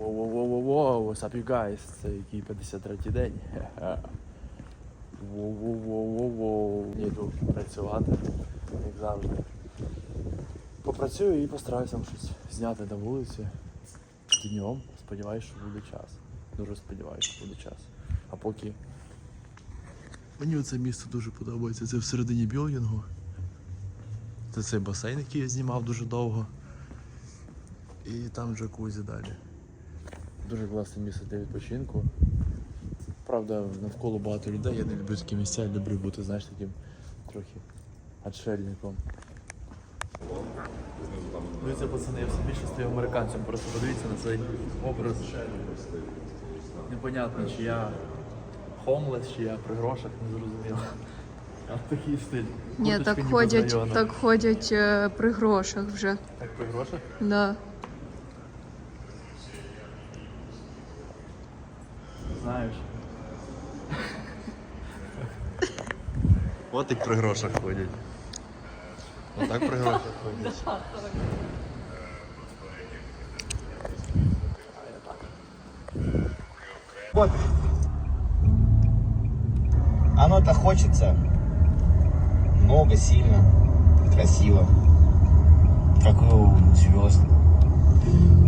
Воу-воу-воу-воу, what's up you guys? Це який 53-й день. Воу-воу-воу-воу-воу. Йду працювати, як завжди. Попрацюю і постараюся там щось зняти на вулиці. Днем. Сподіваюсь, що буде час. Дуже сподіваюся, що буде час. А поки. Мені це місце дуже подобається. Це всередині білдингу. Це цей басейн, який я знімав дуже довго. І там джакузі далі. Дуже класне місце для відпочинку. Правда, навколо багато людей. Я не люблю такі місця, я люблю бути, знаєш, таким трохи отшельником. Дивіться, пацани, я все більше стаю американцем. Просто подивіться на цей образ. Непонятно, чи я хомлес, чи я при грошах, не зрозуміло. А такий стиль. Ні, Курточка так ніби ходять, так ходять е, при грошах вже. Так при грошах? Да. Знаєш. От і при грошах ходять. Отак при грошах ходять. Вот. Оно-то хочется. Много, сильно, красиво. Как у звезд.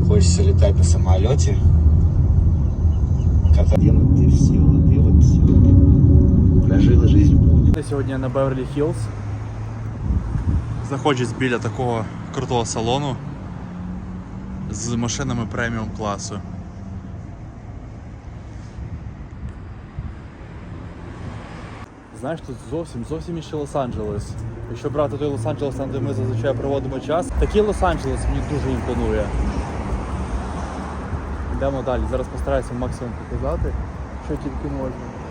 Хочется летать на самолете. Сьогодні на Беверлі Хіллз. Знаходжусь біля такого крутого салону з машинами преміум класу. Знаєш, тут зовсім зовсім іще Лос-Анджелес. Якщо брати той Лос-Анджелес, там де ми зазвичай проводимо час, такий Лос-Анджелес мені дуже імпонує. Йдемо далі. Зараз постараюся максимум показати, що тільки можна.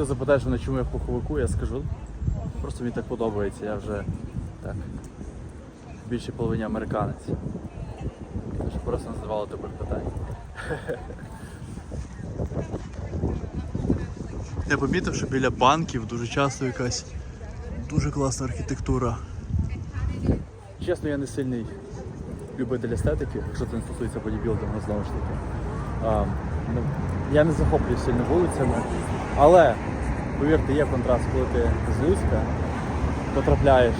Ти запитаєш мене, чому я в пуховику, я скажу. Просто мені так подобається, я вже так більше половині американець. Тож просто не задавало таких питань. Я помітив, що біля банків дуже часто якась дуже класна архітектура. Чесно, я не сильний любитель естетики, якщо це не стосується бодібілдингу, знову ж таки. Ну, я не захоплююсь сильно вулицями, але повірте, є контраст, коли ти з Луцька потрапляєш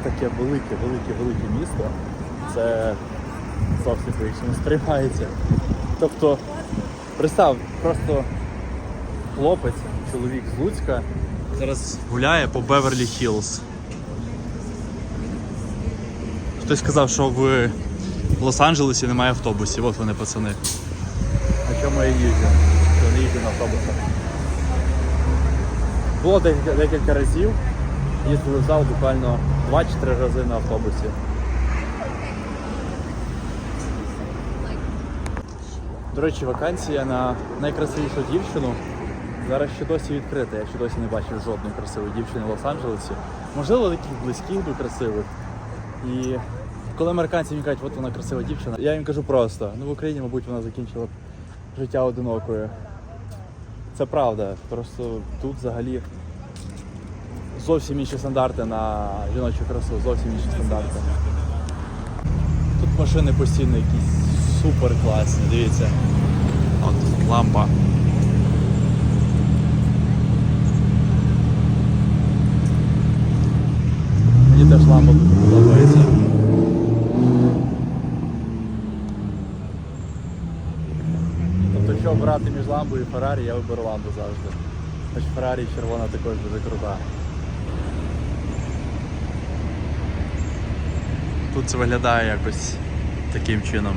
в таке велике, велике, велике місто. Це зовсім по-іншому сприймається. Тобто, представ, просто хлопець, чоловік з Луцька зараз гуляє по Беверлі Хіллз. Хтось сказав, що в Лос-Анджелесі немає автобусів. От вони, пацани. Я їжджу? Що не їжджу на автобусах. Було декілька, декілька разів. Їздили в зал буквально 2 чи 3 рази на автобусі. До речі, вакансія на найкрасивішу дівчину зараз ще досі відкрита. Я ще досі не бачив жодної красивої дівчини в Лос-Анджелесі. Можливо, таких близьких до красивих. І коли американці мені кажуть, от вона красива дівчина, я їм кажу просто, ну в Україні, мабуть, вона закінчила життя одинокою. Це правда. Просто тут взагалі зовсім інші стандарти на жіночу красу, зовсім інші стандарти. Тут машини постійно якісь супер класні, дивіться. От лампа. Мені теж лампа подобається. Тобто, що обрати між ламбою і Феррарі, я виберу ламбу завжди. Хоч Феррарі червона також дуже крута. Тут це виглядає якось таким чином.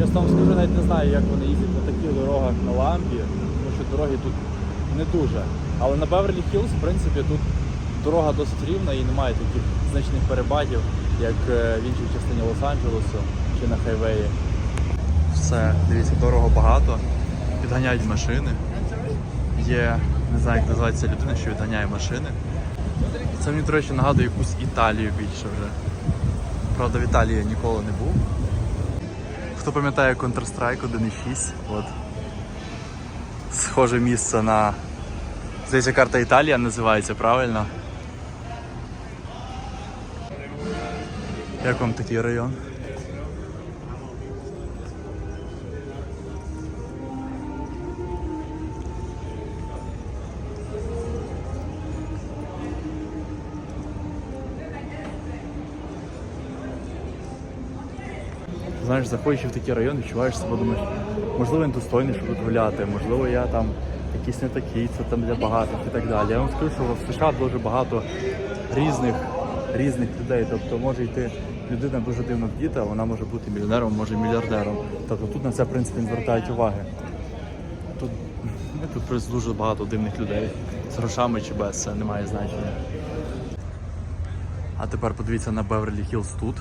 Чесно вам скажу, навіть не знаю, як вони їздять на таких дорогах на ламбі, тому що дороги тут не дуже. Але на Беверлі Хіллз, в принципі, тут дорога досить рівна і немає таких значних перебагів, як е, в іншій частині Лос-Анджелесу чи на хайвеї. Все, дивіться, дорого багато, підганяють машини. Є, не знаю, як називається людина, що відганяє машини. Це мені, до речі, нагадує якусь Італію більше вже. Правда, в Італії я ніколи не був. Хто пам'ятає Counter-Strike 1.6, от. Схоже місце на Здається, карта Італія називається, правильно? Як вам такий район? Знаєш, заходячи в такий район, відчуваєш себе, думаєш, можливо, він достойний, щоб тут гуляти, можливо, я там якийсь не такий, це там для багатих і так далі. Я вам скажу, що в США дуже багато різних, різних людей. Тобто може йти людина дуже дивно вдіта, вона може бути мільйонером, може мільярдером. Тобто тут на це, в принципі, не звертають уваги. Тут, тут просто дуже багато дивних людей. З грошами чи без, це не має значення. А тепер подивіться на Беверлі Хіллз тут.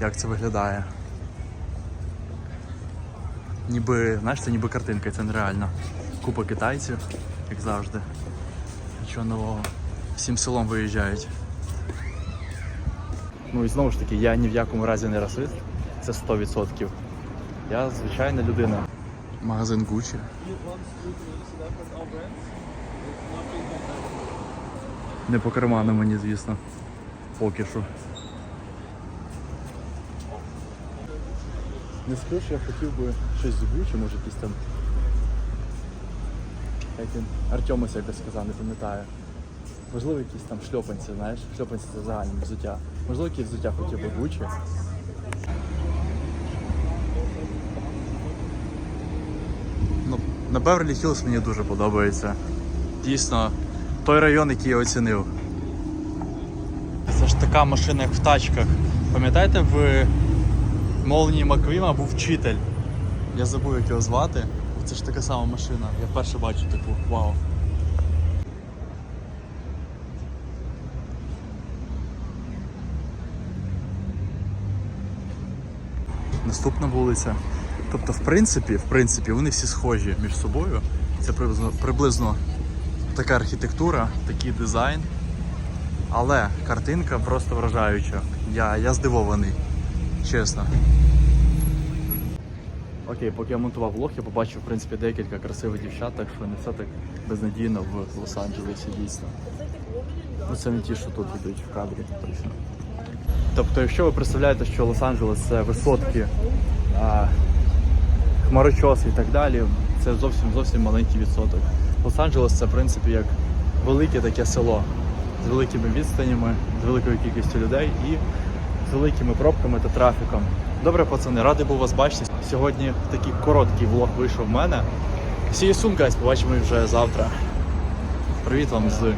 Як це виглядає? Ніби, знаєш, це ніби картинка, це нереально. Купа китайців, як завжди. Нічого нового. Всім селом виїжджають. Ну і знову ж таки, я ні в якому разі не расист, це 100%. Я звичайна людина. Магазин Gucci. Не по карману мені, звісно. Поки що. Не скажу, що я хотів би щось з може якісь там. Як він Артемос якось сказав, не пам'ятаю. Можливо, якісь там шльопанці, знаєш, шльопанці це загальне взуття. Можливо, якісь взуття хотів би Gucci. Ну, на Беверлі Хіллз мені дуже подобається. Дійсно, той район, який я оцінив. Це ж така машина, як в тачках. Пам'ятаєте, в Молнії Маквіма був вчитель. Я забув, як його звати. Це ж така сама машина. Я вперше бачу таку. Вау. Наступна вулиця. Тобто, в принципі, в принципі, вони всі схожі між собою. Це приблизно, приблизно така архітектура, такий дизайн. Але картинка просто вражаюча. Я, я здивований, чесно. Окей, поки я монтував влог, я побачив в принципі декілька красивих дівчат, так що не все так безнадійно в Лос-Анджелесі дійсно. Ну це не ті, що тут йдуть в кадрі, точно. Тобто, якщо ви представляєте, що Лос-Анджелес це висотки, а, хмарочоси і так далі, це зовсім зовсім маленький відсоток. Лос-Анджелес це в принципі як велике таке село з великими відстанями, з великою кількістю людей і з великими пробками та трафіком. Добре, пацани, радий був вас бачити. Сьогодні такий короткий влог вийшов в мене. Soon, guys, побачимо вже завтра. Привіт вам з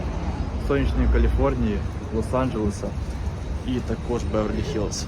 сонячної Каліфорнії, Лос-Анджелеса і також Беверлі Хіллз.